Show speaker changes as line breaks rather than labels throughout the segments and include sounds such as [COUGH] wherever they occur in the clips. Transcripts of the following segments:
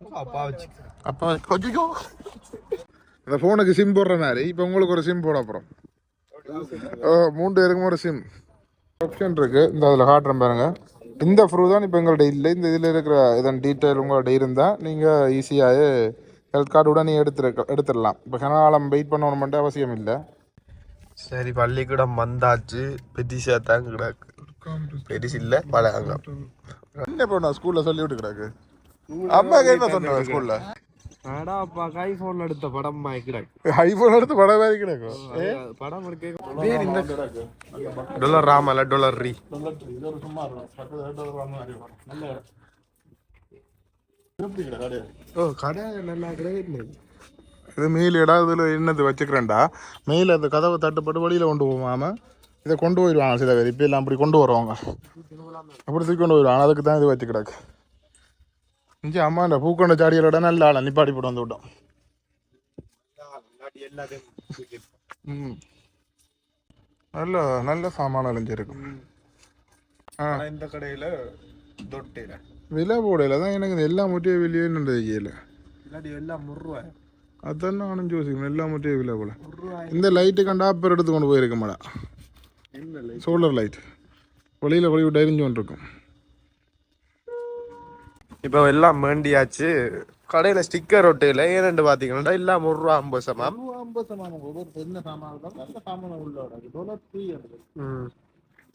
அப்பா வச்சு
அப்போ கொஞ்சோ இந்த ஃபோனுக்கு சிம் போடுற மாதிரி இப்போ உங்களுக்கு ஒரு சிம் போட அப்புறம் மூன்று பேருக்கும் ஒரு சிம் ஆப்ஷன் இருக்கு இந்த அதில் காட்டுறேன் பாருங்க இந்த ப்ரூ தான் இப்போ எங்கள்கிட்ட இல்லை இந்த இதில் இருக்கிற இதன் டீட்டெயில் உங்கள்கிட்ட இருந்தால் நீங்கள் ஈஸியாக ஹெல்த் கார்டு உடனே எடுத்துருக்க எடுத்துடலாம் இப்போ கனகாலம் வெயிட் பண்ணணுமெண்ட்டு அவசியம் இல்லை
சரி பள்ளிக்கூடம் வந்தாச்சு பெட்டிஷா தான் கிடக்கு பெட்டிஸ் இல்ல பழங்க
என்ன இப்போ நான் ஸ்கூலில் சொல்லி விட்டு கிடக்கு அம்மா என்ன சொன்னேன் ஸ்கூலில்
ஆடா அப்பா கை போன்ல எடுத்த படம் கிடக்கு.
ஐஃபோன் எடுத்து படம் மாதிரி கிடக்கும்
படம் எடுக்க டாலர் ராமல டாலர் ரீ. ஓ கடை நல்லா கிடையாது
இது மேல் என்னது வச்சுக்கிறேன்டா. மேலே அந்த கதவை தட்டுப்பட்டு வழியில் கொண்டு போவாம இதை கொண்டு போயிடுவாங்க சில பேர். இப்போ எல்லாம் அப்படி கொண்டு வருவாங்க. அப்படி தூக்கி கொண்டு போயிடுவாங்க. அதுக்கு தான் இது வச்சு கிடக்கு. இங்கே அம்மா இந்த பூக்கொண்ட சாடிகளோட நல்ல ஆளை நிப்பாடி போட்டு வந்து விட்டோம். ம். நல்ல நல்ல சாமான ஆ.
இந்த கடையில தொட்டில
விலை போடையில தான் எனக்கு இந்த எல்லா முட்டையும் வெளியே நின்று தெரியல.
இல்லாட்டி எல்லாம் முருவாய்
அதான் நானும் யோசிக்கணும் எல்லா முட்டையும் விலை போல இந்த லைட்டு கண்டா அப்புறம் எடுத்து கொண்டு போயிருக்க மாடா சோலார் லைட் வெளியில் வழி விட்டு எரிஞ்சு கொண்டிருக்கும்.
இப்போ எல்லாம் வேண்டியாச்சு கடையில ஸ்டிக்கர் ஒட்டையில ஏனென்று பாத்தீங்கன்னா எல்லாம் ஒரு ரூபா ஐம்பது சமம்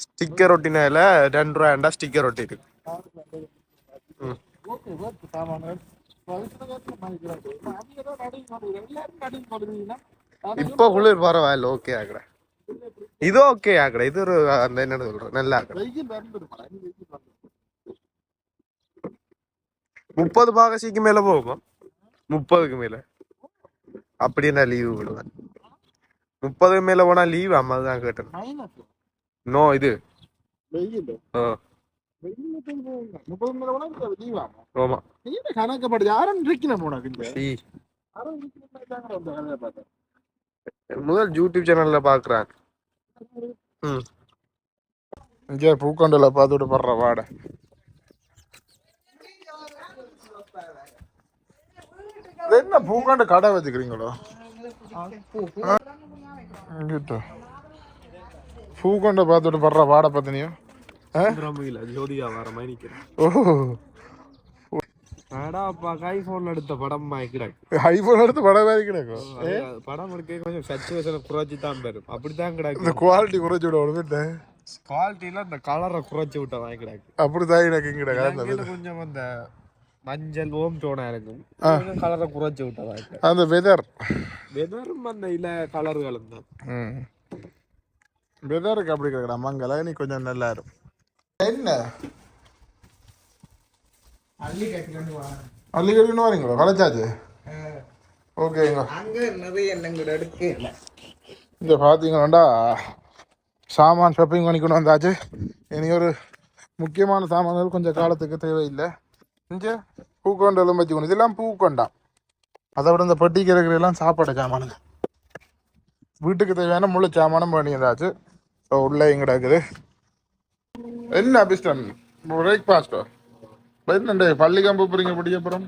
ஸ்டிக்கர் ஒட்டினால ரெண்டு ரூபாண்டா ஸ்டிக்கர் ஒட்டி இருக்கு. இப்போ குளிர் பரவாயில்ல ஓகே ஆகட. இது ஓகே ஆகட. இது ஒரு அந்த என்ன சொல்றேன் நல்லா ஆகட முப்பது பாகசிக்கு மேல போகுமா. முப்பதுக்கு மேல. அப்படியே நான் லீவு விடுவேன்? முப்பதுக்கு மேல போனா லீவ் அம்மா தான் கேட்டேன் நோ இது. முதல் யூடியூப் சேனல்ல பாக்குறேன் ம்.
இங்கே பூக்கொண்டில் பார்த்துட்டு படுற வாடை. இது என்ன பூக்கொண்ட கடை வச்சுக்கிறீங்களோ? இங்கிட்ட. பூக்கொண்ட பார்த்துட்டு படுற பார்த்தனியோ
ரம்மியில ஜோதியா வர மாதிரி கை போன்ல எடுத்த படம் கிடக்கு.
ஐபோன் எடுத்து படம் மாதிரி கிடக்கும்
படம் எடுக்க கொஞ்சம் சச்சுவேஷன் குறைச்சி தான் பெறும். அப்படித்தான்
இந்த
கிடக்கு
குவாலிட்டி குறைச்சி விட ஒன்று
குவாலிட்டியில இந்த கலரை குறைச்சி விட்ட வாங்கி கிடக்கு.
அப்படி தான் கிடக்கு.
இலங்கையில கொஞ்சம் அந்த மஞ்சள் ஓம் டோனா இருக்கும் கலரை குறைச்சி விட்ட வாங்கி
அந்த வெதர்.
வெதரும் அந்த இல கலர்களும் தான்.
ம். வெதருக்கு அப்படி கிடக்குடா மங்கள நீ கொஞ்சம் நல்லா இருக்கும் என்ன? அள்ளிக்கடின்னு வரீங்களா? கலைச்சாச்சு ஓகேங்க
அங்க நிறைய எண்ணங்கள் எடுக்க
இங்கே பார்த்தீங்களாண்டா சாமான் ஷாப்பிங் பண்ணி கொண்டு வந்தாச்சு. இனி ஒரு முக்கியமான சாமான்கள் கொஞ்சம் காலத்துக்கு தேவையில்லை. இங்கே பூக்கொண்டெல்லாம் வச்சுக்கணும். இதெல்லாம் பூக்கொண்டா. அதை விட இந்த பெட்டிக்கு இருக்கிறதெல்லாம் சாப்பாடு சாமானுங்க. வீட்டுக்கு தேவையான முழு சாமானும் பண்ணி ஸோ உள்ளே இங்கே இருக்குது என்ன அபிஸ்டம் பிரேக்ஃபாஸ்ட்டோ என்னண்டே பள்ளிக்காம் போறீங்க படிக்க அப்புறம்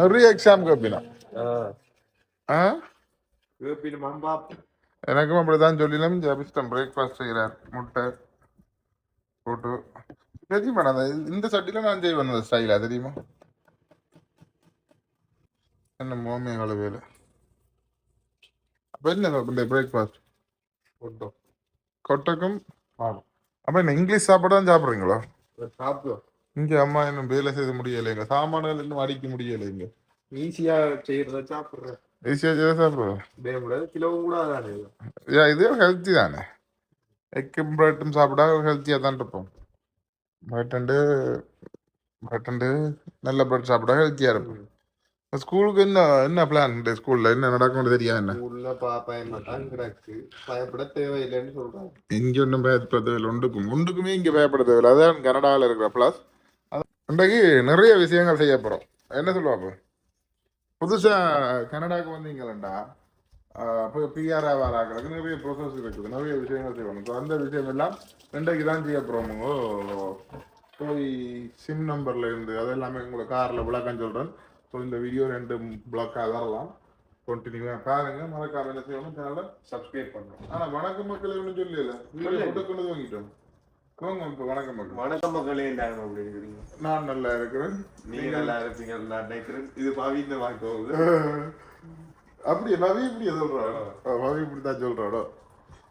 நிறைய எக்ஸாம் கேப்பினா. ஆ? எனக்கும் அப்படிதான் சொல்லிலும் அபிஷ்டம் பிரேக்ஃபாஸ்ட் செய்கிறார் முட்டை போட்டு தெரியுமா நான் இந்த சட்டில நான் செய்வேன் அந்த ஸ்டைலா தெரியுமா? என்ன மோமிய கழுவேல அப்ப என்ன இந்த பிரேக்ஃபாஸ்ட் கொட்டக்கும். அப்ப என்ன இங்கிலீஷ் சாப்பாடு தான் சாப்பிடுறீங்களா?
சாப்பிடுவோம்.
இங்க அம்மா இன்னும் வேலை செய்ய முடியலைங்க சாமான்கள் இன்னும் அடிக்க முடியலைங்க
ஈஸியா செய்யறத சாப்பிடுறேன்.
ஈஸியா செய்ய
டேம்ல கிலோ கூட
யா, இது ஹெல்த்தி தானே. எக்கும் பிரெட்டும் சாப்பிட்டா ஹெல்த்தியாக தான் இருப்போம். பிரெட் அண்டு நல்ல பிரெட் சாப்பிட்டா ஹெல்த்தியாக இருக்கும் ஸ்கூலுக்கு என்ன என்ன பிளான் ஸ்கூலில் என்ன நடக்கும்னு தெரியாது என்ன?
உள்ள பாப்பா தான் கிடக்கு. பயப்பட தேவையில்லைன்னு சொல்றாங்க.
இங்கே ஒன்றும் பயப்பட தேவையில்லை. ஒன்றுக்கும் ஒன்றுக்குமே இங்கே பயப்பட தேவையில்லை. அதான் கனடாவில் இருக்கிற ப்ளஸ் இன்றைக்கு நிறைய விஷயங்கள் செய்ய போகிறோம் என்ன சொல்லுவாப்போ? புதுசாக கனடாவுக்கு வந்தீங்களா இப்போ பிஆர் ஆகிறாங்க நிறைய ப்ரொசஸ் இருக்குது நிறைய விஷயங்கள் செய்யணும் ஸோ அந்த விஷயம் எல்லாம் இன்றைக்கு தான் செய்ய போகிறோமோ போய் சிம் நம்பர்ல இருந்து அது எல்லாமே உங்களுக்கு கார்ல விளக்கம் சொல்றேன். ஸோ இந்த வீடியோ ரெண்டு பிளாக்காக வரலாம். கண்டினியூவா பாருங்க. மறக்காம என்ன செய்யணும்? சேனலை சப்ஸ்கிரைப் பண்ணணும். ஆனா வணக்கம் மக்கள் ஒன்றும் சொல்லல வீடியோ போட்டு கொண்டு வாங்கிட்டோம். வாங்க இப்போ வணக்கம் மக்கள்.
வணக்கம் மக்களே என்ன அப்படி இருக்கிறீங்க?
நான் நல்லா இருக்கிறேன்.
நீங்க நல்லா இருப்பீங்க நான் நினைக்கிறேன். இது பவின்னு வாங்க போகுது
அப்படியே நவி இப்படி சொல்றாடோ நவி இப்படி தான் சொல்றாடோ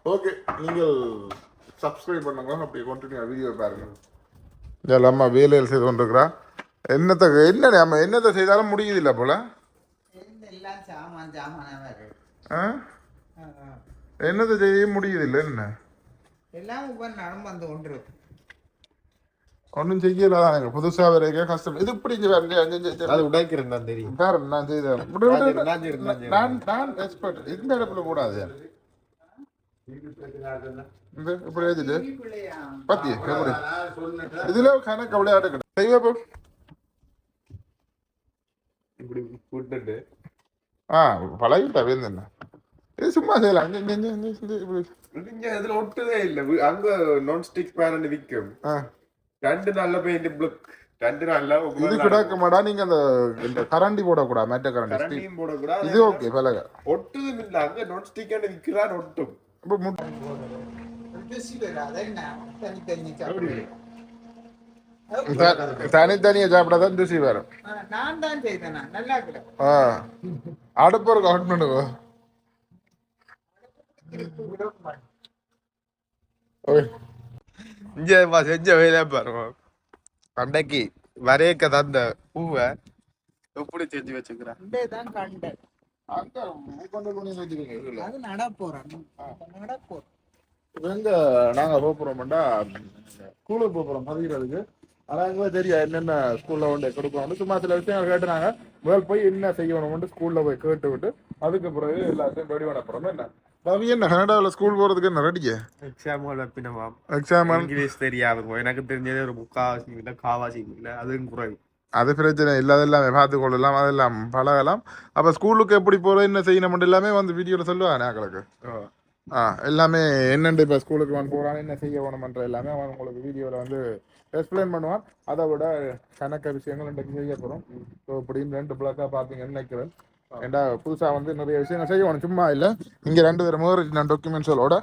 ஓகே நீங்கள் சப்ஸ்கிரைப் பண்ணுங்க. அப்படியே கண்டினியூ வீடியோ பாருங்க. இதில் அம்மா வேலையில் செய்து கொண்டிருக்கிறா. என்னத்தை என்ன நம்ம என்னத்தை செய்தாலும் போல?
சாமானாக இருக்கு.
ஆ? என்னத்தை செய்ய முடியுதில்ல என்ன?
எல்லாம் நாளும் வந்து கொண்டு இருக்கு
ஒன்றும் செய்யல தான் புதுசாக வரைக்கும் கஷ்டம் இது இப்படி.
அது உடைக்கிறேன் தெரியும்
பாரு நான் செய்தேன்.
நான் நான்
எக்ஸ்பர்ட் இந்த இடத்துல கூடாது இந்த இப்படி
வீட்டுக்குள்ளேயா?
பாத்தியா எப்படி இதுல கணக்கு விளையாட்டு கிடையாது செய்வா
இப்படி விட்டுட்டு
ஆ பழகிட்டா வேந்தண்ணா இது சும்மா செய்யலாம் இப்படி.
இங்க இதுல ஒட்டுதே இல்ல அங்க நான் ஸ்டிக் பேன் விக்கும்
ஆ,
ரெண்டு நல்ல பெயிண்ட் பிளக் ரெண்டு நல்ல
இது கிடக்க மாட்டா நீங்க அந்த இந்த கரண்டி போடக்கூடாது மெட்ட கரண்டி
கரண்டியும் போடக்கூடாது
இது ஓகே பழக
ஒட்டுதும் இல்ல அங்க நான் ஸ்டிக் விக்கிறான் ஒட்டும்
இப்போ முட்டை
சாப்பிடு.
த- தனித்தனியா சாப்பிடாதான் ருசி வரும்
நான் தான் செய்தேனா நல்லா
அடுப்பு ஒரு கவுண்ட் பண்ணுங்க
இங்க பா செஞ்ச வேலையை பாருங்க அன்னைக்கு வரையக்க தந்த பூவை எப்படி செஞ்சு வச்சுக்கிறேன்?
எங்க நாங்க போறோம்டா ஸ்கூலுக்கு போக போறோம் பதிகிறதுக்கு ஆனா எங்களுக்கு தெரியும் என்னென்ன ஸ்கூல்ல வந்து கொடுக்கணும் சும்மா சில விஷயங்கள் கேட்டுனாங்க. முதல் போய் என்ன செய்யணும்னு ஸ்கூல்ல போய் கேட்டு விட்டு அதுக்கு பிறகு எல்லாத்தையும் ரெடி பண்ண போறோம் என்ன? ரவி என்ன கனடாவில் ஸ்கூல் போறதுக்கு என்ன ரெடிக்கு
எக்ஸாம் வைப்பினவா
எக்ஸாம்
இங்கிலீஷ் தெரியாது எனக்கு தெரிஞ்சதே ஒரு முக்காவாசி இல்ல காவாசி இல்ல அதுவும் குறைவு.
அது பிரச்சனை இல்லை அதெல்லாமே பார்த்து கொள்ளலாம் அதெல்லாம் பழகலாம். அப்போ ஸ்கூலுக்கு எப்படி போகிறோம் என்ன செய்யணும் எல்லாமே வந்து வீடியோவில் சொல்லுவாங்க நாக்களுக்கு ஆ. எல்லாமே என்னென்று இப்போ ஸ்கூலுக்கு வந்து போகிறான் என்ன செய்ய வேணுமன்ற எல்லாமே அவன் உங்களுக்கு வீடியோவில் வந்து எக்ஸ்பிளைன் பண்ணுவான். அதை விட கணக்க விஷயங்கள் இன்றைக்கு செய்ய போகிறோம் ஸோ இப்படின்னு ரெண்டு பிளாக்காக பார்த்தீங்கன்னு நினைக்கிறேன். ஏண்டா புதுசாக வந்து நிறைய விஷயங்கள் செய்யணும் சும்மா இல்லை. இங்கே ரெண்டு பேரும் நான் டாக்குமெண்ட்ஸோட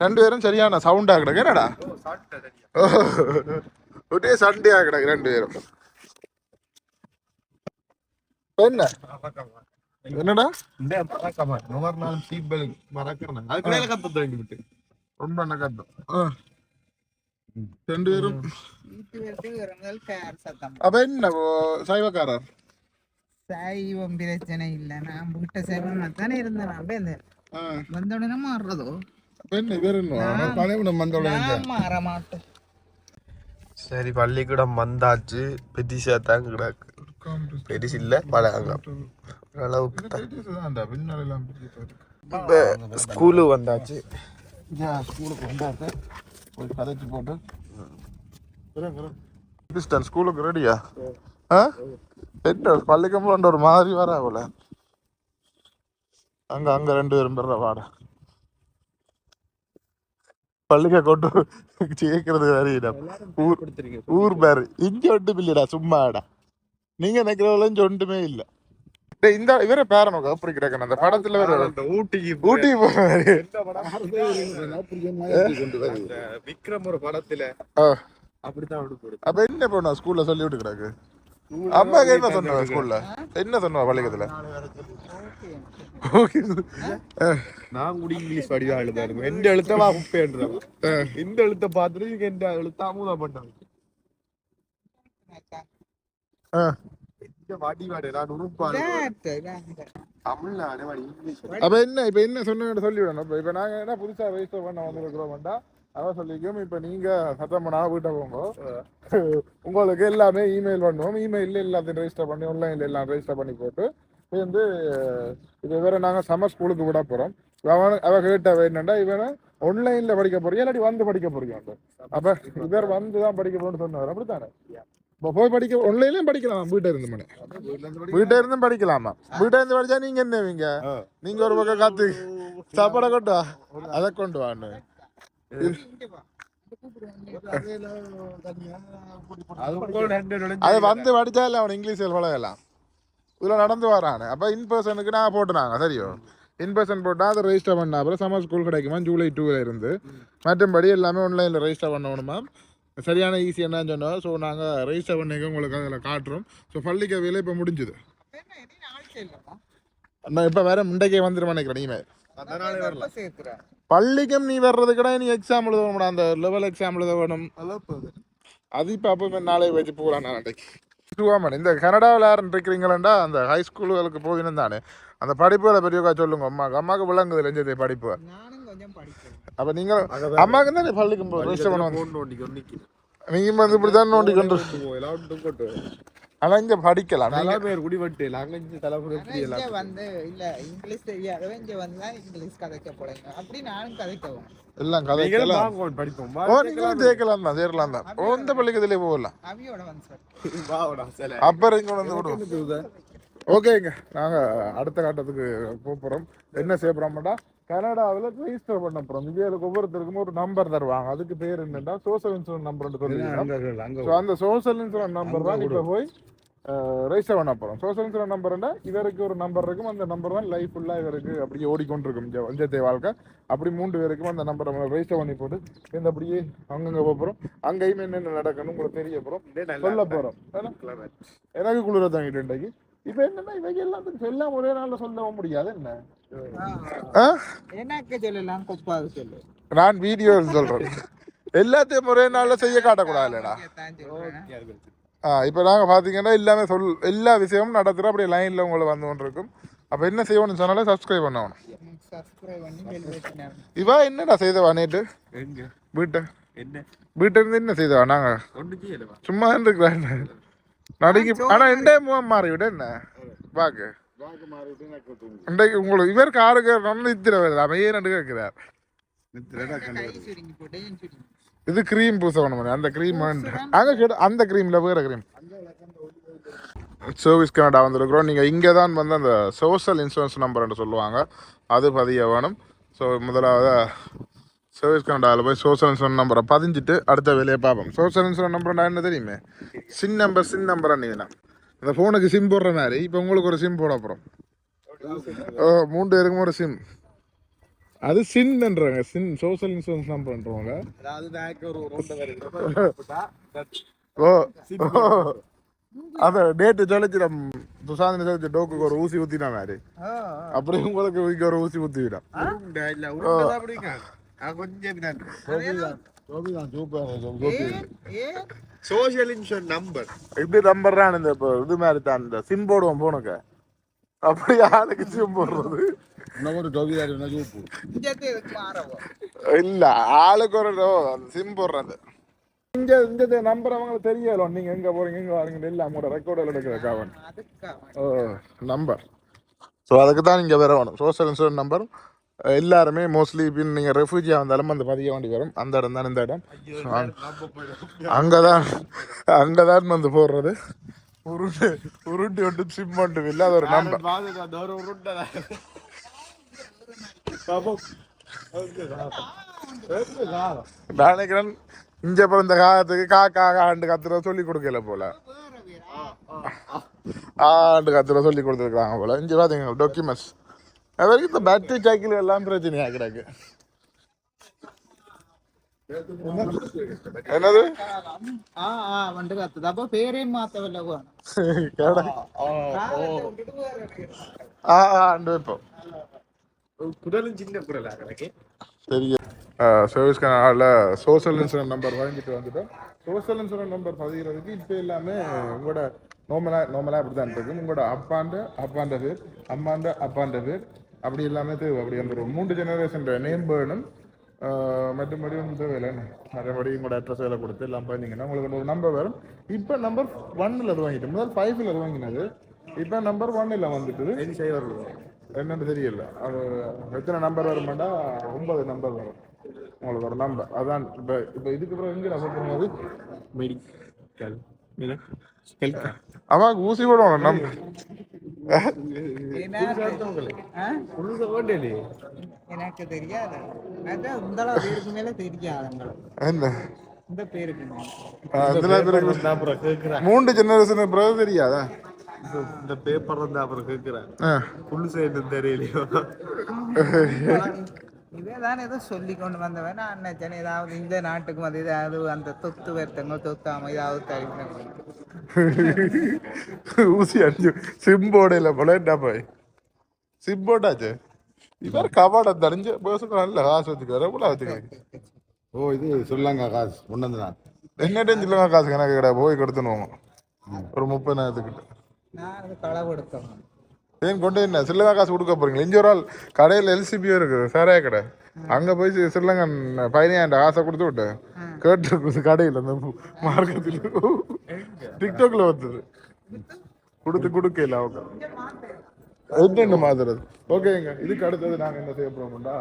ரெண்டு பேரும் சரியான சவுண்டாக கிடக்கு. என்னடா? ஒரே சண்டையாக கிடக்கு ரெண்டு பேரும். என்ன? என்னடா?
இந்த மறக்காம ஒவ்வொரு நாளும் சீட் பெல்ட் மறக்கிறேன் அதுக்கு கத்த தொடங்கி விட்டு
ரொம்ப நகட்டும் ரெண்டு பேரும் அப்ப என்ன சைவக்காரர்?
சைவம் பிரச்சனை இல்ல. நான் வீட்டை சைவமா தானே இருந்தேன். நான் இருந்தேன்
ஆ,
வந்த உடனே மாறுறதோ மாற மாட்டேன்.
சரி பள்ளிக்கூடம் வந்தாச்சு. பெட்டிஷா தான் கிடக்கு. பெருசு இல்ல பழகம் அளவுக்கு ஸ்கூலு வந்தாச்சு.
ஸ்கூலுக்கு வந்தாக்க ஒரு கதைச்சு போட்டு. ஸ்கூலுக்கு ரெடியா ஆ? என்ன பள்ளிக்கம்பளம் ஒரு மாதிரி வரா போல அங்க அங்க ரெண்டு பேரும் பெற வாட. பள்ளிக்க கொண்டு சேர்க்கறது வேற ஊர் ஊர் பேரு. இங்க ஒன்றும் இல்லடா சும்மாடா. நீங்க நினைக்கிறவங்களும் ஒன்றுமே இல்ல. டேய், இந்த இவர பேர நோக்க அப்படி கிடக்கணும் அந்த படத்துல வேற
ஊட்டிக்கு
ஊட்டி போறாரு
விக்ரம் ஒரு படத்துல. அப்படித்தான்
அப்ப என்ன பண்ண ஸ்கூல்ல சொல்லி விட்டு கிடக்கு அம்மா என்ன சொன்ன ஸ்கூல்ல என்ன சொன்ன பள்ளிக்கத்துல
ஓகே.
நான் கூட இங்கிலீஷ் வடிவா எழுதாரு எந்த எழுத்தவா குப்பைன்றவன் இந்த எழுத்த பார்த்துட்டு இங்க எந்த எழுத்த வடி இங்கிலீஷ்.
அப்ப என்ன இப்ப என்ன சொன்ன சொல்லி விடணும் இப்ப- நாங்க என்ன புதுசா ரெஜிஸ்டர் பண்ண வந்திருக்கிறோம்டா அதான் சொல்லிக்கோம் இப்ப நீங்க சத்தம் பண்ணா வீட்டை போங்க. உங்களுக்கு எல்லாமே இமெயில் பண்ணுவோம். இமெயில்ல எல்லாத்தையும் ரெஜிஸ்டர் பண்ணி ஆன்லைன்ல எல்லாம் ரெஜிஸ்டர் பண்ணி போட்டு வந்து இது வேற நாங்க சம்மர் ஸ்கூலுக்கு விட போறோம். அவன் அவ கேட்டவ என்னண்டா இவனை ஆன்லைன்ல படிக்க போறியா இல்லாட்டி வந்து படிக்க போறியா? அப்ப இவர் வந்து தான் படிக்க போறோம்னு சொன்னவர் அப்படித்தானே? இப்ப போய் படிக்க ஆன்லைன்லயும் படிக்கலாம். வீட்டை இருந்து மணி. வீட்டை இருந்தும் படிக்கலாமா? வீட்டை இருந்து படிச்சா நீங்க என்னவீங்க நீங்க ஒரு பக்கம் காத்து சாப்பாடை கொண்டு வா. அதை கொண்டு வான்னு. அது வந்து படிச்சா இல்லை அவன் இங்கிலீஷில் பழகலாம் இதில் நடந்து வரானு. அப்போ இன் பர்சனுக்கு நான் போட்டுனாங்க சரியோ? இன் பர்சன் போட்டால் அதை ரெஜிஸ்டர் பண்ண அப்புறம் சம்மர் ஸ்கூல் கிடைக்குமா? ஜூலை டூவில் இருந்து. மற்றபடி எல்லாமே ஆன்லைனில் ரெஜிஸ்டர் பண்ணணுமா சரியான ஈஸி என்னன்னு சொன்னோம் ஸோ நாங்கள் ரெஜிஸ்டர் பண்ணிக்க உங்களுக்கு அதில் காட்டுறோம். ஸோ பள்ளிக்கு வேலை இப்போ முடிஞ்சுது. நான் இப்போ வேற முண்டைக்கே வந்துடும் நினைக்கிறேன் இனிமேல்
அதனாலே வரல.
பள்ளிக்கும் நீ வர்றது கூட நீ எக்ஸாம் எழுத வேணும் அந்த லெவல் எக்ஸாம் எழுத வேணும். அது இப்போ அப்போ நாளை வச்சு நான் அன்றைக்கு சுவாமன் இந்த கனடாவில் யாரும் இருக்கிறீங்களா அந்த ஹை ஸ்கூலுகளுக்கு போயின்னு தானே. அந்த படிப்புகளை பெரியக்கா சொல்லுங்க. அம்மாக்கு அம்மாவுக்கு விளங்குது லெஞ்சது படிப்பு.
நானும் கொஞ்சம் படிக்கிறேன்.
அப்போ நீங்கள் அம்மாவுக்கு தான் பள்ளிக்கு நீங்கள் வந்து? இப்படி தான் நோண்டி கொண்டு ஆனால் இங்கே படிக்கலாம்.
நல்லா
நீங்க-
பேர் குடிபட்டு நாங்க இங்க தலைமுறை
ஆனா வந்து இல்ல இங்கிலீஷ் தெரியாதவன் இங்க வந்தா இங்கிலீஷ் கதைக்க போறீங்க. அப்படி நானும் கதைக்கவும்.
எல்லாம் கதைக்கலாம்.
படிப்போம்.
ஓ நீங்களும் சேர்க்கலாம் தான் சேரலாம் தான். இந்த பள்ளிக்கு இதிலே போகலாம்.
அவியோட வந்து சார்.
வாடா சில.
அப்புறம் இங்கே வந்து விடுவோம். ஓகேங்க. நாங்கள் அடுத்த கட்டத்துக்கு போக போகிறோம் என்ன செய்ய போகிறோம்டா கனடாவில் ரெஜிஸ்டர் பண்ண போகிறோம் இந்தியாவுக்கு ஒவ்வொருத்தருக்கும் ஒரு நம்பர் தருவாங்க. அதுக்கு பேர் என்னன்னா சோஷியல் இன்சூரன்ஸ் நம்பர்னு சொல்லி ஸோ அந்த சோஷியல் இன்சூரன்ஸ் நம்பர் தான் இப்போ போய் ரெஜிஸ்டர் பண்ண போகிறோம் சோஷியல் இன்சூரன்ஸ் நம்பர்னா இவருக்கு ஒரு நம்பர் இருக்கும். அந்த நம்பர் தான் லைஃப் ஃபுல்லாக இவருக்கு அப்படியே ஓடிக்கொண்டிருக்கும். இந்த வஞ்சத்தை வாழ்க்கை. அப்படி மூன்று பேருக்கும் அந்த நம்பரை ரெஜிஸ்டர் பண்ணி போட்டு இந்த அப்படியே அங்கங்கே போகிறோம் அங்கேயும் என்னென்ன நடக்கணும் உங்களுக்கு தெரிய போகிறோம் சொல்ல போகிறோம் எனக்கு குளிர தாங்கிட்டு இன்றைக்கு. இப்போ என்னன்னா இவங்க எல்லாத்துக்கும் எல்லாம் ஒரே நாளில் சொல்லவும் முடியாது என்ன?
எனக்கு சொல்லலாம் சொல்லு.
நான் வீடியோ சொல்கிறேன் எல்லாத்தையும் ஒரே நாளில் செய்ய
சொல்றேன்
ஆ இப்போ நாங்கள் பார்த்தீங்கன்னா எல்லாமே சொல் எல்லா விஷயமும் நடத்துகிறோம் அப்படியே லைனில் உங்களை வந்து கொண்டு இருக்கும் அப்போ என்ன செய்யணும்னு சொன்னாலே சப்ஸ்கிரைப் பண்ணணும். இவா என்னடா செய்தவா நேற்று
எங்க?
வீட்டை.
என்ன?
வீட்டை இருந்து என்ன செய்தவா நாங்கள் சும்மா இருக்கிறேன் நடிகை ஆனால் எண்டே முகம் மாறி விட என்ன பாக்கு இன்றைக்கு உங்களுக்கு இவர் காருக்கு நல்ல இத்திர வருது அமையே நடு கேட்கிறார். இது க்ரீம் பூசணும் அந்த க்ரீம் அங்கே கேட்டு அந்த க்ரீமில் வேறு க்ரீம் சர்வீஸ் கனடா வந்திருக்கிறோம். நீங்கள் இங்கே தான் வந்து அந்த சோஷியல் இன்சூரன்ஸ் நம்பர்னு சொல்லுவாங்க. அது பதிய வேணும். ஸோ முதலாவது சர்வீஸ் கனடாவில் போய் சோஷியல் இன்சூரன்ஸ் நம்பரை பதிஞ்சிட்டு அடுத்த வேலையை பார்ப்போம். சோஷியல் இன்சூரன்ஸ் நம்பர்னா என்ன தெரியுமே? சின் நம்பர் சின் நம்பர் அன்னிங்கன்னா அந்த ஃபோனுக்கு சிம் போடுற மாதிரி இப்போ உங்களுக்கு ஒரு சிம் போட போகிறோம் ஓ மூன்று பேருக்கும் ஒரு சிம் அது சின்ன்றாங்க சின் சோஷியல் இன்சூரன்ஸ் நம்பர்ன்றவங்க ஓ. அத டேட்டு சொல்லிச்சிடம் சுசாந்த் சொல்லிச்சு டோக்குக்கு ஒரு ஊசி ஊத்தினா மாதிரி.
ஓ
அப்படி உங்களுக்கு ஒரு ஊசி ஊத்தி
இல்ல சோஷியல் இன்சூரன்ஸ் நம்பர்
இப்படி நம்பர் தான் இந்த இப்போ இது மாதிரி தான் இந்த சிம் போடுவோம் போனுக்கு அப்படி ஆளுக்கு சிம் போடுறது
இங்கே
இல்ல ஆளுக்கு ஒரு ஓ, அந்த சிம் போடுறது இங்க இந்த நம்பர் அவங்களுக்கு தெரியல நீங்க எங்க போறீங்க எங்க வரீங்க எல்லாம் உங்களோட ரெக்கார்டில் எடுக்கிற காவன் நம்பர் ஸோ அதுக்கு தான் நீங்கள் வேற வேணும் சோஷியல் இன்சூரன்ஸ் நம்பர் எல்லாருமே மோஸ்ட்லி இப்போ நீங்கள் ரெஃப்யூஜியாக வந்தாலும் அந்த பதிய வேண்டி வரும். அந்த இடம் தான் இந்த இடம். அங்கே தான் அங்கே தான் வந்து போடுறது. உருண்டு உருண்டு ஒன்று சிம் ஒன்று இல்லை அது ஒரு நம்பர் நான் நினைக்கிறேன் இங்கே அப்புறம் இந்த காலத்துக்கு காக்கா ஆண்டு கத்துற சொல்லி கொடுக்கல போல. ஆண்டு கத்துற சொல்லி கொடுத்துருக்காங்க போல. இங்கே பார்த்தீங்க டாக்குமெண்ட்ஸ்
மாத்தவில்லை வேணும்
கேட. ஆ ஆ ஆண்டு வைப்போம்
குரலும் சின்ன குரலா எனக்கு
சரி சர்வீஸ் கனாலில் சோஷியல் இன்சூரன்ஸ் நம்பர் வாங்கிட்டு வந்துட்டோம். சோஷியல் இன்சூரன்ஸ் நம்பர் பதிகிறதுக்கு இப்போ எல்லாமே உங்களோட நார்மலாக நார்மலாக அப்படி தான் இருக்கும் உங்களோட அப்பாண்ட அப்பாண்ட பேர் அம்மாண்ட அப்பாண்ட பேர் அப்படி எல்லாமே தேவை அப்படி அந்த ஒரு மூன்று ஜெனரேஷன் நேம் ஆஹ் மற்றபடி ஒன்றும் தேவையில்லை. மற்றபடி உங்களோட அட்ரஸ் எல்லாம் கொடுத்து எல்லாம் பண்ணீங்கன்னா உங்களுக்கு ஒரு நம்பர் வரும். இப்போ நம்பர் ஒன்னில் அது வாங்கிட்டு முதல் ஃபைவ்ல அது வாங்கினது. இப்போ நம்பர் ஒன்னில்
வருது
என்னன்னு தெரியல. அது எத்தனை நம்பர் வருமாண்டா ஒன்பது நம்பர் வரும். உங்களுக்கு ஒரு நம்பர் அதான் இப்போ இப்போ இதுக்கு அப்புறம் எங்கே நான் சொல்றது?
மெடிக்கல்
அவன் ஊசி போடுவான் நம்ப
எனக்கு தெரியாது. இந்த அளவு பேருக்கு மேல தெரியாது எங்களுக்கு.
என்ன?
இந்த பேருக்கு
மூன்று ஜெனரேஷன் பிறகு தெரியாதா?
இந்த பேப்பர் வந்து அப்புறம் கேட்கிறேன்
ஆ.
புல் சைடு தெரியலையோ? [LAUGHS]
இதே தான் ஏதோ சொல்லி கொண்டு வந்தவன். நினைச்சேன் ஏதாவது இந்த நாட்டுக்கு வந்து ஏதாவது அந்த தொத்து வருத்தங்க தொத்தாம ஏதாவது தவிர்க்க
ஊசி அடிச்சு சிம்போடையில போல என்ன போய்? சிம்போட்டாச்சு? இவர் கபாட தடிஞ்சு பேசுக்கு நல்ல காசு வச்சுக்காரு எவ்வளோ வச்சுக்காரு
ஓ இது சொல்லலாங்க காசு கொண்டு வந்து நான்
என்னட்டே சொல்லுங்க காசு கணக்கு கடை போய் கொடுத்துனுவோம் ஒரு முப்பதாயிரத்துக்கிட்ட
நான் அது களவு எடுக்கணும்
ஏன் கொண்டு என்ன சில்லங்க காசு கொடுக்க போறீங்க இஞ்சி ஒரு ஆள் கடையில் எல்சிபியோ இருக்குது சாராய கடை. அங்க போய் சில்லங்கன் பதினாயிரம் காசை கொடுத்து விட்டு கேட்டு கடையில் அந்த மார்க்கத்தில். டிக்டாக்ல வந்தது. கொடுத்து கொடுக்கல அவங்க. என்னென்ன மாத்துறது? ஓகேங்க இதுக்கு அடுத்தது நாங்க என்ன செய்ய போறோம்னா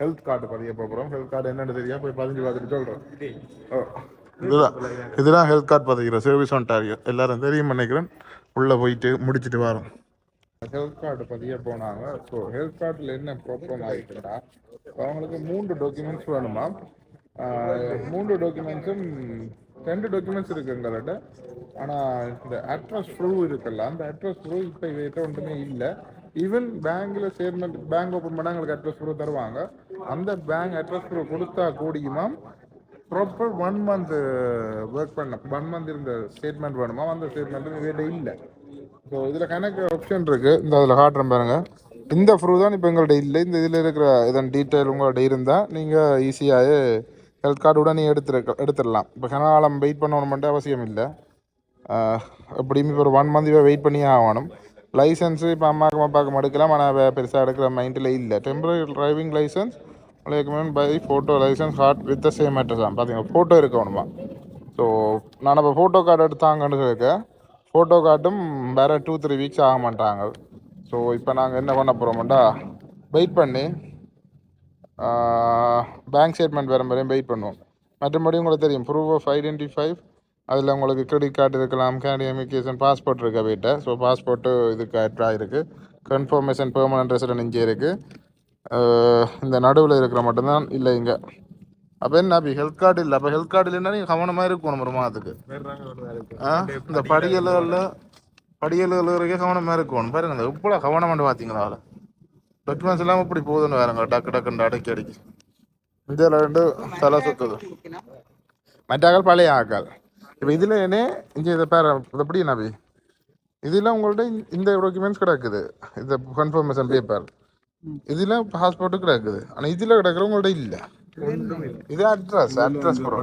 ஹெல்த் கார்டு பதிய போறோம். ஹெல்த் கார்டு என்னன்னு தெரியா போய் பதிஞ்சு பார்த்துட்டு சொல்றோம். ஓ, இதுதான். இதுதான் ஹெல்த் கார்டு பதிக்கிறோம் சர்வீஸ் ஒன்டாரியோ எல்லாரும் தெரியும் நினைக்கிறேன். உள்ள போயிட்டு முடிச்சுட்டு வரோம். ஹெல்த் கார்டு பதிய போனாங்க. ஸோ ஹெல்த் கார்டில் என்ன ப்ராப்ளம் ஆகிட்டுன்னா அவங்களுக்கு மூன்று டாக்குமெண்ட்ஸ் வேணுமா? மூன்று டாக்குமெண்ட்ஸும் ரெண்டு டாக்குமெண்ட்ஸ் இருக்கு எங்கள்கிட்ட ஆனால் இந்த அட்ரஸ் ப்ரூவ் இருக்குல்ல அந்த அட்ரஸ் ப்ரூவ் இப்போ இவர்கிட்ட ஒன்றுமே இல்லை. ஈவன் பேங்க்ல ஸ்டேட்மெண்ட் பேங்க் ஓப்பன் பண்ணால் எங்களுக்கு அட்ரஸ் ப்ரூவ் தருவாங்க. அந்த பேங்க் அட்ரஸ் ப்ரூவ் கொடுத்தா கூடியுமா? ப்ராப்பர் ஒன் மந்த் ஒர்க் பண்ண ஒன் மந்த் இருந்த ஸ்டேட்மெண்ட் வேணுமா? அந்த ஸ்டேட்மெண்ட் இவர்கிட்ட இல்லை. ஸோ இதில் கணக்கு ஆப்ஷன் இருக்குது இந்த அதில் காட்டுறேன் பாருங்க. இந்த ப்ரூவ் தான் இப்போ எங்கள்கிட்ட இல்லை. இந்த இதில் இருக்கிற இதன் டீட்டெயில் உங்கள்கிட்ட இருந்தால் நீங்கள் ஈஸியாக ஹெல்த் கார்டு உடனே எடுத்துருக்க எடுத்துடலாம். இப்போ கனகாலம் வெயிட் பண்ணணுமெண்ட்டு அவசியம் இல்லை. எப்படியும் இப்போ ஒரு ஒன் மந்த் இப்போ வெயிட் பண்ணியே ஆகணும். லைசன்ஸு இப்போ அம்மாவுக்கு அப்பாவுக்கு எடுக்கலாம் ஆனால் பெருசாக எடுக்கிற மைண்டில் இல்லை. டெம்பரரி டிரைவிங் லைசன்ஸ் உங்களுக்கு by photo licence card with the same address தான். பார்த்தீங்கன்னா ஃபோட்டோ இருக்கணுமா? ஸோ நான் இப்போ ஃபோட்டோ கார்டு எடுத்தாங்கன்னு இருக்கேன் ஃபோட்டோ காட்டும் வேறு டூ த்ரீ வீக்ஸ் ஆக மாட்டாங்க. ஸோ இப்போ நாங்கள் என்ன பண்ண போகிறோம்டா வெயிட் பண்ணி பேங்க் ஸ்டேட்மெண்ட் வேறு மாதிரியும் வெயிட் பண்ணுவோம். மற்றபடி உங்களுக்கு தெரியும் ப்ரூஃப் ஆஃப் ஐடென்டி ஃபைவ் அதில் உங்களுக்கு கிரெடிட் கார்டு இருக்கலாம் கேண்டி எமிகேஷன் பாஸ்போர்ட் இருக்க வீட்டை ஸோ பாஸ்போர்ட்டு இதுக்கு ஆட் இருக்குது கன்ஃபர்மேஷன் பெர்மனன்ட் ரெசிடென்ட் இங்கே இருக்குது இந்த நடுவில் இருக்கிற மட்டும்தான் இல்லை இங்கே. அப்போ என்ன அப்படி ஹெல்த் கார்டு இல்லை. அப்போ ஹெல்த் கார்டு இல்லைன்னா நீங்கள் கவனமாக இருக்கணும் ஒரு மாதத்துக்கு. ஆ? இந்த படியல்களில் படியல்கள் வரைக்கும் கவனமாக இருக்கணும். பாருங்க இந்த இவ்வளோ கவனம் பண்ணி பார்த்தீங்களா அதில். டாக்குமெண்ட்ஸ் எல்லாம் இப்படி போகுதுன்னு வேறுங்க டக்கு டக்குன்னு அடக்கி அடிக்கி. இந்தியாவில் ரெண்டு தலை சுத்துது. மற்றாக்கள் பழைய ஆக்கள். இப்போ இதில் என்ன? இங்கே இதை பேர. எப்படி நபி இதில் உங்கள்ட்ட இந்த- இந்த டாக்குமெண்ட்ஸ் கிடக்குது. இந்த கன்ஃபர்மேஷன் பேப்பர் இதில் பாஸ்போர்ட்டு கிடக்குது. ஆனால் இதில் கிடக்குற உங்கள்ட்ட இல்லை. இது address address pro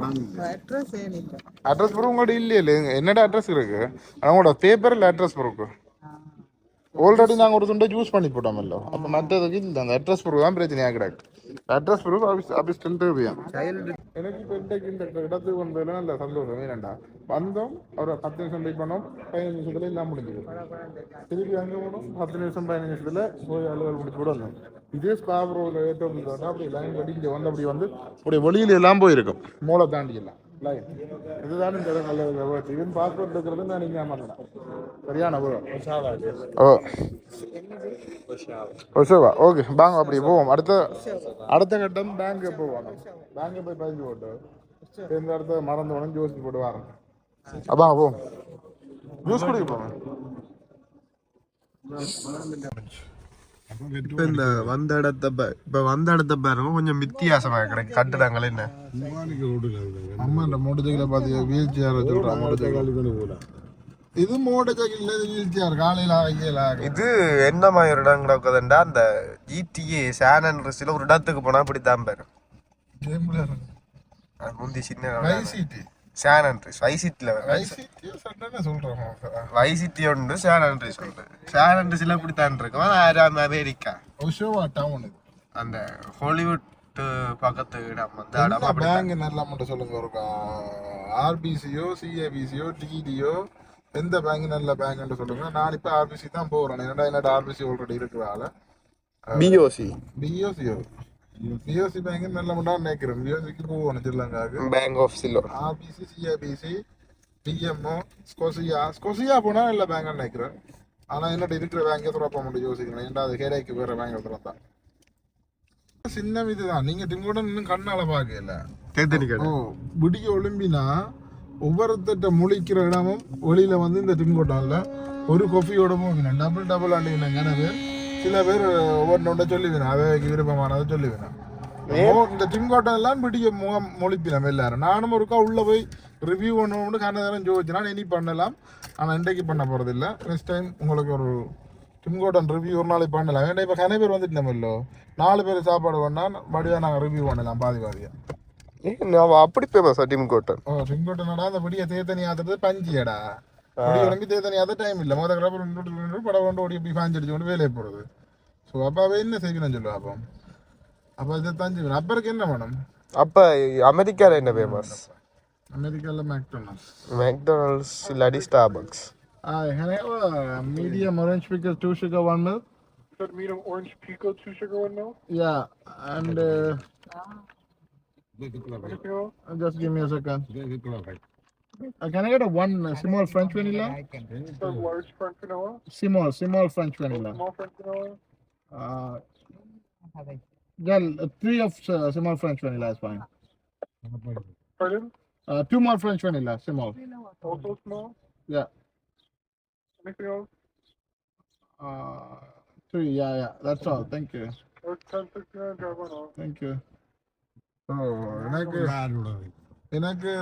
address
proof உங்கள்ட்ட இல்லையே இல்லை என்னடா அட்ரஸ் இருக்கு. ஆனால் உங்களோட பேப்பரில் அட்ரஸ் ப்ரூஃப் ஆல்ரெடி நாங்கள் ஒரு துண்டை யூஸ் பண்ணி போட்டோமല്ലോ அப்போ மற்றதுக்கு இல்லை அந்த அட்ரஸ் ப்ரூஃப் தான் பிரச்சனையாக கிடக்கு. அட்ரஸ் ப்ரூஃப் ஆஃபீஸ் எனக்கு இப்போ இன்றைக்கு இந்த இடத்துக்கு வந்ததுல நல்ல சந்தோஷம் ஏனண்டா? வந்தோம் ஒரு பத்து நிமிஷம் வெயிட் பண்ணோம் பதினஞ்சு நிமிஷத்துல எல்லாம் முடிஞ்சது. திருப்பி அங்கே போனோம் பத்து நிமிஷம் பதினஞ்சு நிமிஷத்துல போய் அலுவல் முடிச்சு கூட வந்தோம். இதே ஸ்காப்ரோவில் ஏற்றம் அப்படி லைன் கட்டி இங்கே வந்து அப்படி வந்து அப்படி வெளியில எல்லாம் போயிருக்கும். மூளை தாண்டி எல்லாம். லைன் இதுதான் இந்த இடம் நல்ல இவன் பாஸ்போர்ட் இருக்கிறது நான் நீங்கள் ஏமாத்தலாம் சரியான ஓ. ஓஷோவா ஓகே வாங்க அப்படி போவோம். அடுத்த அடுத்த கட்டம் பேங்க் போவோம். பேங்க் போய் பதிஞ்சு போட்டு இந்த இடத்த மறந்து உடனே ஜோசி போட்டு வரேன். அப்பாங்க போவோம். ஜூஸ் குடிக்க போங்க
இப்ப இந்த வந்த இடத்த ப- இப்ப வந்த இடத்த பாருங்க கொஞ்சம் வித்தியாசமா கிடைக்கு. கட்டிடங்கள் என்ன?
அம்மா இந்த மோட்டர் சைக்கிளை பார்த்து வீல் சேர் சொல்கிறான் மோட்டர் சைக்கிள் இது இது
என்ன மாதிரி இடம் கிடக்குதுண்டா? அந்த ஜிடிஏ சான் அண்ட்ரஸ்ல ஒரு இடத்துக்கு போனா இப்படித்தான் பாரு. முந்தி சின்ன சான் வைசிட்டில
ஐசிடி சட்டன்னு சொல்கிறோம்
வைசிட்டி உண்டு சான் அண்ட்ரிஸ் உண்டு. சான் அண்ட்ரிஸ்ல இப்படித்தான் இருக்கும். ஆறாம் அமெரிக்கா
டவுன்
அந்த ஹாலிவுட் பக்கத்து இடம் அந்த இடம் அப்படி
பேங்க் நல்லா மட்டும் சொல்லுங்க ஒரு ஆர்பிசியோ சிஏபிசியோ டிடியோ எந்த பேங்க் நல்ல பேங்க்னு சொல்லுங்க நான் இப்போ ஆர்பிசி தான் போகிறேன் என்னடா என்னோட ஆர்பிசி ஆல்ரெடி இருக்கிறால
பிஓசி
பிஓசியோ பிஓசி பேங்க் நல்ல மட்டும் நினைக்கிறேன். பிஓசிக்கு போகணும் ஸ்ரீலங்காவுக்கு
bank of Ceylon
RBC CIBC BMO Scotia Scotia போனால் நல்ல பேங்க்னு நினைக்கிறேன். ஆனால் என்னோட இருக்கிற பேங்கே திறப்ப முடியும் யோசிக்கணும் ஏன்டா அது ஹேடாக்கு வேறு பேங்க் திறந்தான் சின்ன இதுதான். நீங்க டிங்கோட இன்னும் கண்ணால பாக்கல விடிய ஒலிம்பினா ஒவ்வொருத்தட்ட முழிக்கிற இடமும் வெளியில வந்து இந்த டிங்கோட்டான்ல ஒரு கொஃபியோட போகணும் டபுள் டபுள் ஆண்டிங்க பேர்? சில பேர் ஒவ்வொன்றோட சொல்லி வேணும் அவைக்கு விருப்பமானதை சொல்லி வேணும் இந்த டிங்கோட்டம் எல்லாம் விடிய முகம் மொழிப்பினோம் எல்லாரும். நானும் ஒருக்கா உள்ள போய் ரிவ்யூ பண்ணணும்னு கண்ணதாரம் ஜோதிச்சு. நான் இனி பண்ணலாம். ஆனா இன்றைக்கு பண்ண போறது இல்ல நெக்ஸ்ட் டைம் உங்களுக்கு ஒரு டிம்கோட்டன் ரிவ்யூ ஒரு நாளைக்கு பண்ணலாம். ஏன்னா இப்போ கன பேர் வந்துட்டு நம்மளோ நாலு பேர் சாப்பாடு பண்ணா மறுபடியும் நாங்கள் ரிவ்யூ பண்ணலாம் பாதி பாதியா.
அவன் அப்படி ஃபேமஸா டீம் கோட்டன்.
ஓ டிம்கோட்டனடா அந்த விடிய தேத்தனி ஆத்துறது பஞ்சியடா. விடிய உடம்பி தேத்தனி ஆத்த டைம் இல்லை. முதல் கிராப்பர் ரெண்டு ரெண்டு படம் கொண்டு ஓடி போய் பாஞ்சடிச்சு கொண்டு வேலையை போகிறது ஸோ அப்போ அவ என்ன செய்யணும்னு சொல்லுவா அப்போ? அப்போ இதை தான் செய்யணும் அப்பருக்கு என்ன வேணும்
அப்ப அமெரிக்கால என்ன ஃபேமஸ்
அமெரிக்காவில் மேக்டோனல்ஸ்
மெக்டானல்ட்ஸ் இல்லாட்டி Starbucks
medium orange pickle, two sugar, one milk?
medium orange pico, two sugar, one milk.
Yeah, and uh? Just give me a second. Uh, can I get a one uh, small French vanilla?
So large French vanilla,
Small, small French vanilla.
small French vanilla.
Uh, yeah, uh, three of uh, small French vanilla is fine.
Pardon?
Uh, two more French vanilla, small.
Also small.
Yeah.
Anything else?
Uh, three, yeah, yeah. That's all. Thank you.
Or ten sixty nine, drive one off.
Thank you. எனக்கு? எனக்கு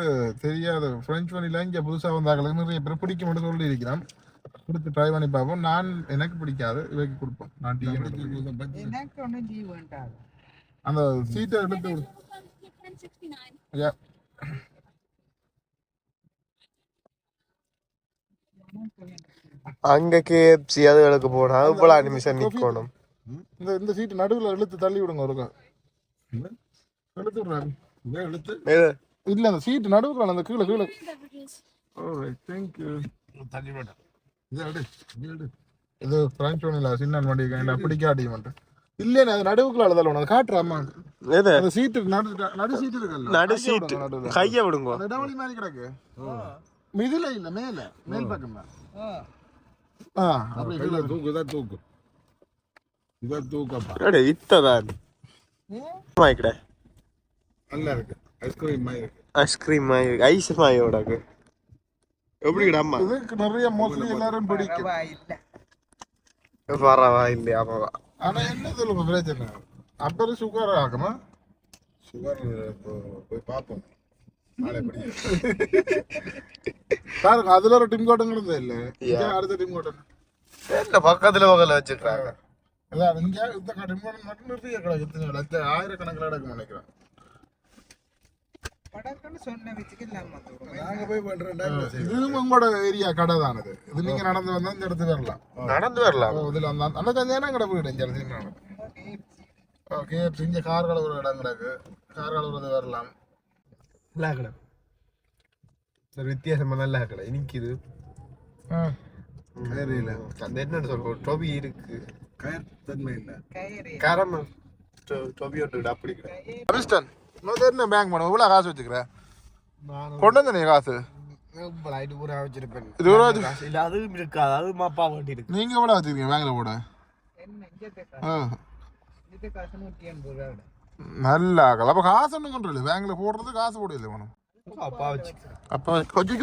தெரியாது. French vanilla இங்கே புதுசாக வந்தாங்களே நிறைய பேர் பிடிக்க மட்டும் சொல்லி இருக்கிறான் கொடுத்து ட்ரை பண்ணி பார்ப்போம். நான் எனக்கு பிடிக்காது. இவைக்கு கொடுப்போம். நான் டீ அந்த சீட்டை எடுத்து.
அங்க கேஎஃப்சி அதுகளுக்கு போனா இவ்வளவு நிமிஷம் நிக்கணும்.
இந்த இந்த சீட்டு நடுவில் இழுத்து தள்ளி விடுங்க ஒருக்கா இழுத்து விடுறாரு
இதை எடுத்து
இது
இல்ல அந்த சீட்டு நடுவில் அந்த கீழே கீழே. ஓ தேங்க்யூ
தள்ளி விட இதை எடு இதை எடு.
இது பிரான்ச் ஒன்றும் சின்ன வண்டி என்ன பிடிக்காடி மட்டும். இல்லைண்ணே அது நடுவுக்குள்ள அழுதல் அது காட்டுறாமா
எது?
அந்த சீட்டு நடு நடு சீட்டு இருக்குல்ல
நடு சீட்டு. கைய விடுங்க.
அந்த இடவழி மாதிரி கிடக்கு. இதுல இல்ல மேல மேல் பக்கம் தான் ஆ அப்படி கீழே
தூக்கு இதை தூக்கு. இதை தூக்கப்பா.
அடே இத்ததான். மாய்க்கடே
நல்லா இருக்கு. ஐஸ்கிரீம் மாதிரி இருக்கு.
ஐஸ்கிரீம் மாய் ஐஸ் மாயோடக்கு எப்படிடா அம்மா?
இதுக்கு நிறைய மோஸ்ட்லி எல்லாரும் பிடிக்கும்.
இல்லை.
பரவா இல்லையா? அம்மாவா
ஆனா என்ன சொல்லுங்க பிரச்சனை அப்புறம் சுகர் ஆகுமா?
சுகர் போய் பார்ப்போம். நாளை படி [LAUGHS]
பாருங்க அதுல ஒரு டிம் கோட்டன் இருந்தது இல்ல? அடுத்த டிம் கோட்டன்
என்ன பக்கத்துல பக்கத்துல வச்சிருக்காங்க
அதான் இங்க இந்த டிம் கோட்டன் மட்டும் நிறைய கிடக்கு ஆயிரக்கணக்கில் கிடக்கு நினைக்கிறேன்
படக்குன்னு சொன்ன வச்சுக்கு இல்லாம
நாங்க போய் பண்றோம்டா
இதுவும் உங்களோட ஏரியா கடை தான் இது இது நீங்க நடந்து வந்தா இந்த இடத்துக்கு வரலாம்.
நடந்து வரலாம்.
இதுல அந்த அந்த சந்தையான கடை வீடு? இந்த இடத்துல ஓகே இங்க கார் கழுவுற இடம் கிடக்கு. கார் கழுவுறது வரலாம்.
நல்லா கடை. ஒரு வித்தியாசமா நல்லா கடை. இனிக்குது.
கயிறு
அந்த என்னன்னு சொல்றோம் டொபி இருக்கு.
கயிறு தன்மை இல்லை.
கரமல் டொபி ஒன்று அப்படி கடை.
இன்னும் என்ன பேங்க் பண்ணுவோம் இவ்வளோ காசு வச்சுக்கிறேன் கொண்டு வந்து நீ காசு?
வச்சிருப்பேன்.
இருபது ரூபா வச்சு-
இல்ல அதுவும் இருக்காது அது மாப்பா வண்டி இருக்கு.
நீங்க எவ்வளோ வச்சிருக்கீங்க பேங்க்ல போட?
காசு?
நல்லா அப்போ காசு ஒன்றும் கொண்டு இல்லை பேங்க்ல போடுறது காசு போட இல்லை வேணும்
அப்பா வச்சு
அப்போ கொஞ்சம்